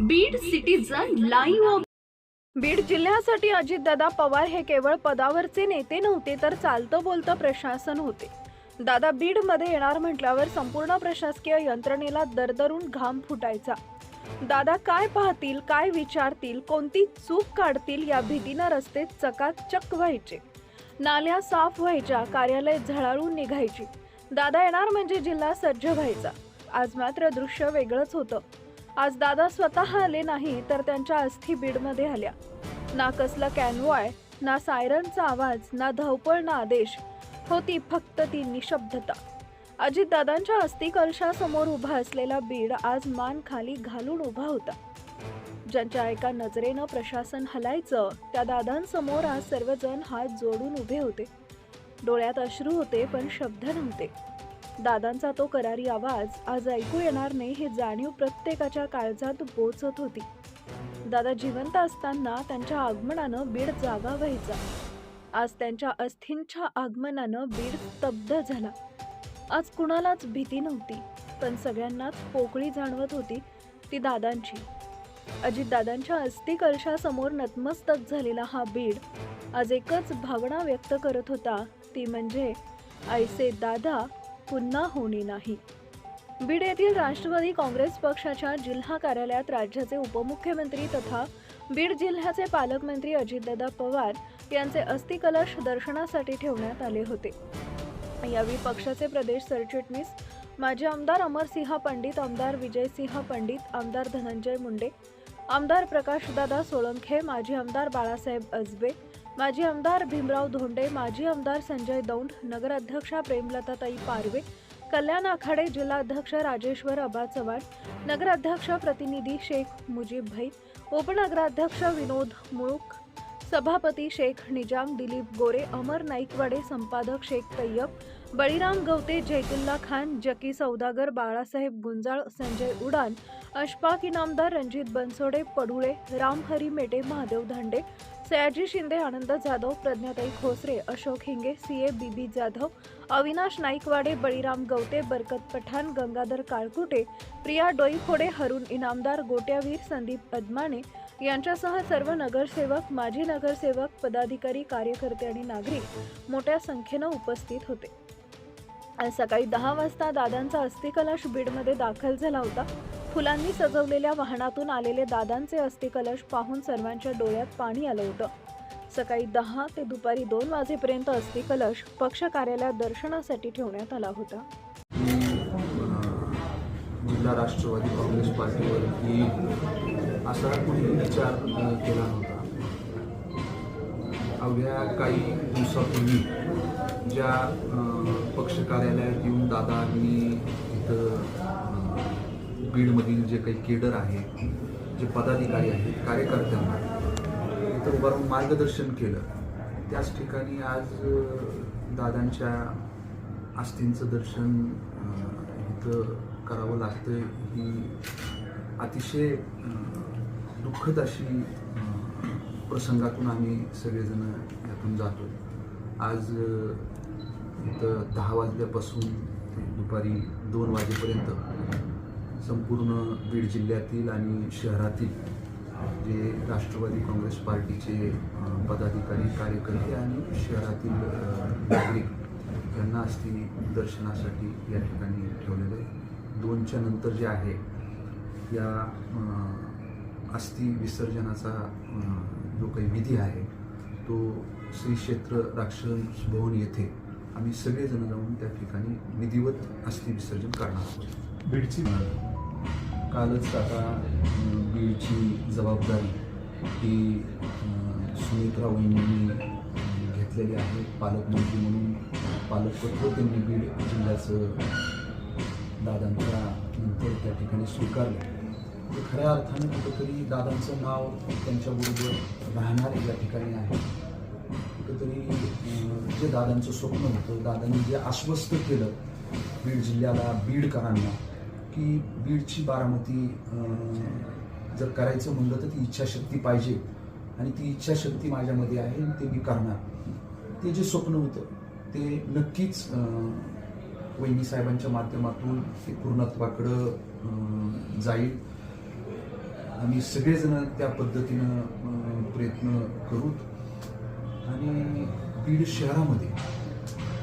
Beed citizen live Beed जिल्ह्यासाठी अजितदादा पवार हे केवळ पदावरचे नेते नव्हते तर चालतं बोलतं प्रशासन होते. दादा बीडमध्ये येणार म्हटल्यावर संपूर्ण प्रशासकीय यंत्रणेला दरदरून घाम फुटायचा. दादा काय पाहतील काय विचारतील कोणती चूक काढतील या भीतीनं रस्ते चकाचक व्हायचे. नाल्या साफ व्हायच्या कार्यालय झळाळून निघायची. दादा येणार म्हणजे जिल्हा सज्ज व्हायचा. आज मात्र दृश्य वेगळंच होतं. आज दादा स्वतः आले नाही तर त्यांच्या अस्थी बीडमध्ये आल्या. ना कसला कॅनवॉय ना सायरनचा आवाज ना धावपळ ना आदेश. होती फक्त ती निशब्दता. अजितदादांच्या अस्थिकलशासमोर उभा असलेला बीड आज मान खाली घालून उभा होता. ज्यांच्या एका नजरेनं प्रशासन हलायचं त्या दादांसमोर आज सर्वजण हात जोडून उभे होते. डोळ्यात अश्रू होते पण शब्द नव्हते. दादांचा तो करारी आवाज आज ऐकू येणार नाही हे जाणीव प्रत्येकाच्या काळजात पोचत होती. दादा जिवंत असताना त्यांच्या आगमनानं बीड जागा व्हायचा. आज त्यांच्या अस्थींच्या आगमनानं बीड स्तब्ध झाला. आज कुणालाच भीती नव्हती पण सगळ्यांनाच पोकळी जाणवत होती ती दादांची. अजितदादांच्या अस्थि कलशासमोर नतमस्तक झालेला हा बीड आज एकच भावना व्यक्त करत होता ती म्हणजे ऐसे दादा पुन्हा होणे नाही. बीड येथील राष्ट्रवादी काँग्रेस पक्षाच्या जिल्हा कार्यालयात राज्याचे उपमुख्यमंत्री तथा बीड जिल्ह्याचे पालकमंत्री अजितदादा पवार यांचे अस्थिकलश दर्शनासाठी ठेवण्यात आले होते. यावेळी पक्षाचे प्रदेश सरचिटणीस माजी आमदार अमरसिंह पंडित आमदार विजयसिंह पंडित आमदार धनंजय मुंडे आमदार प्रकाशदादा सोळंखे माजी आमदार बाळासाहेब अजबे माजी आमदार भीमराव धोंडे माजी आमदार संजय दौंड नगराध्यक्षा प्रेमलताताई पारवे कल्याण आखाडे जिल्हाध्यक्ष राजेश्वर अबा चव्हाण नगराध्यक्ष प्रतिनिधी शेख मुजीब भाई उपनगराध्यक्ष विनोद मुळूक सभापती शेख निजाम दिलीप गोरे अमर नाईकवाडे संपादक शेख तय्यब बळीराम गवते जैतुल्ला खान जकी सौदागर बाळासाहेब गुंजाळ संजय उडान अशफाक इनामदार रणजित बनसोडे पडुळे रामहरी मेटे महादेव धांडे सयाजी शिंदे आनंद जाधव प्रज्ञाताई खोसरे अशोक हिंगे सी ए बीबी जाधव अविनाश नाईकवाडे बळीराम गवते बरकत पठाण गंगाधर काळकुटे प्रिया डोईफोडे हरुण इनामदार गोट्यावीर संदीप अदमाने यांच्यासह सर्व नगरसेवक माजी नगरसेवक पदाधिकारी कार्यकर्ते आणि नागरिक मोठ्या संख्येनं उपस्थित होते. आज सकाळी दहा वाजता दादांचा अस्थिकलश बीडमध्ये दाखल झाला होता. फुलांनी सजवलेल्या वाहनातून आलेले दादांचे अस्थिकलश पाहून सर्वांच्या डोळ्यात पाणी आलं होतं. सकाळी दहा ते दुपारी दोन वाजेपर्यंत अस्थिकलश पक्ष कार्यालयात दर्शनासाठी ठेवण्यात आला होता. जिल्हा राष्ट्रवादी काँग्रेस पार्टीवरती असा कुणी विचार केला नव्हता. अवघ्या काही दिवसापूर्वी ज्या पक्ष कार्यालयात येऊन दादांनी इथं बीडमधील जे काही केडर आहे जे पदाधिकारी आहेत कार्यकर्त्यांना इथं उभं राहून मार्गदर्शन केलं. त्याच ठिकाणी आज दादांच्या आस्थींचं दर्शन इथं करावं लागतं ही अतिशय दुःखद अशी प्रसंगातून आम्ही सगळेजण यातून जातो आज इथं दहा वाजल्यापासून ते दुपारी दोन वाजेपर्यंत संपूर्ण बीड जिल्ह्यातील आणि शहरातील जे राष्ट्रवादी काँग्रेस पार्टीचे पदाधिकारी कार्यकर्ते आणि शहरातील नागरिक यांना अस्थि दर्शनासाठी या ठिकाणी ठेवलेलं आहे. दोनच्या नंतर जे आहे या अस्थि विसर्जनाचा जो काही विधी आहे तो श्री क्षेत्र राक्षस भवन येथे आम्ही सगळेजण जाऊन त्या ठिकाणी विधिवत अस्थि विसर्जन करणार आहोत. बीडची कालच काका बीडची जबाबदारी ही सुमित्रा सुमित्राबाईंनी घेतलेली आहे पालकमंत्री म्हणून. पालकपत्र त्यांनी बीड जिल्ह्याचं दादांच्या नंतर त्या ठिकाणी स्वीकारलं. तर खऱ्या अर्थाने कुठंतरी दादांचं नाव त्यांच्याबरोबर राहणार या ठिकाणी आहे. कुठंतरी जे दादांचं स्वप्न होतं दादांनी जे आश्वस्त केलं बीड जिल्ह्याला बीडकरांना की बीडची बारामती जर करायचं म्हणलं तर ती इच्छाशक्ती पाहिजे. आणि ती इच्छाशक्ती माझ्यामध्ये आहे आणि ते मी करणार. ते जे स्वप्न होतं ते नक्कीच वहिनी साहेबांच्या माध्यमातून ते पूर्णत्वाकडं जाईल. आम्ही सगळेजण त्या पद्धतीनं प्रयत्न करू. आणि बीड शहरामध्ये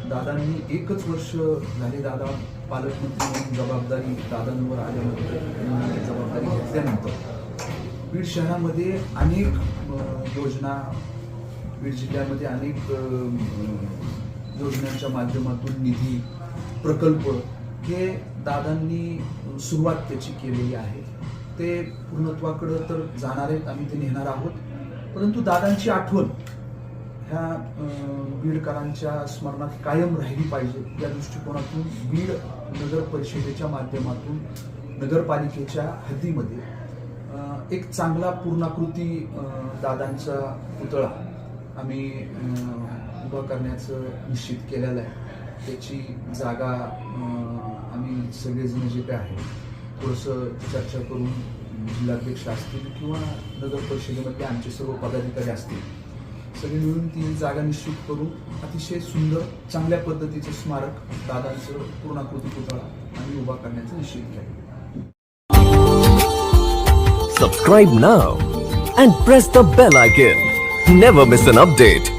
दादांनी एकच वर्ष झाले दादा पालकमंत्री म्हणून जबाबदारी दादांवर आल्यानंतर जबाबदारी घेतल्यानंतर. बीड शहरामध्ये अनेक योजना बीड जिल्ह्यामध्ये अनेक योजनांच्या माध्यमातून निधी प्रकल्प हे दादांनी सुरुवात त्याची केलेली आहे. ते पूर्णत्वाकडं तर जाणार आहेत आम्ही ते नेणार आहोत. परंतु दादांची आठवण ह्या बीडकरांच्या स्मरणात कायम राहिली पाहिजे. या दृष्टिकोनातून बीड नगर परिषदेच्या माध्यमातून नगरपालिकेच्या हद्दीमध्ये एक चांगला पूर्णाकृती दादांचा पुतळा आम्ही उभं उभा करण्याचं निश्चित केलेलं आहे. त्याची जागा आम्ही सगळेजण जे काय आहे थोडंसं चर्चा करून जिल्हाध्यक्ष असतील किंवा नगर परिषदेमधले आमचे सर्व पदाधिकारी असतील सगळे मिळून ती जागा निश्चित करू. अतिशय सुंदर चांगल्या पद्धतीचं स्मारक दादांचं पूर्णाकृती पुतळा आम्ही उभा करण्याचं निश्चित केलं. Subscribe now and press the bell icon never miss an update